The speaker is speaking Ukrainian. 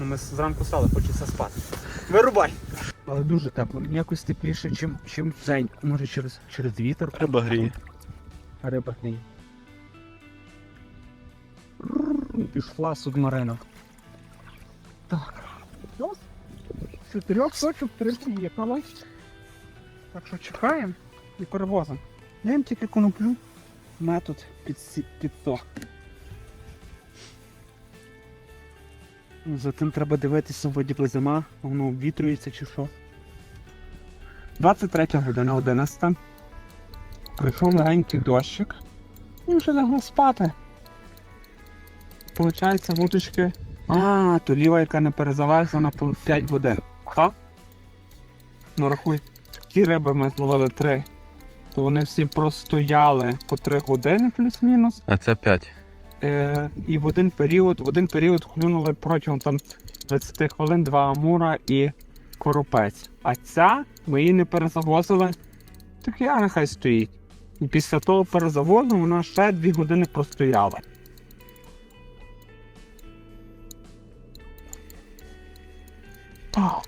Ну ми зранку стали, хочеться спати. Вирубай! Але дуже тепло. Якось тепліше, чим, чим в день. Може через, через вітер. Риба гріє. Риба. Рррр, Пішла субмарина. Так. Чотирьох сочок три приїхали. Так що чекаємо і перевозимо. Я їм тільки коноплю. Метод під, під то. За тим треба дивитися, воді зима, воно обвітрюється чи що. 23 година 11. Прийшов легенький дощик і вже лягли спати. Получається, вудочки. А, то ліва, яка не перезавезена по 5 годин. Так? Ну рахуй, ті риби ми зловили 3. То вони всі простояли по 3 години плюс-мінус. А це 5 е, і в один період в один період клюнули протягом там 20 хвилин два амура і коропець. А ця ми її не перезавозили, так я нехай стоїть. І після того перезавозу вона ще дві години простояла. Oh.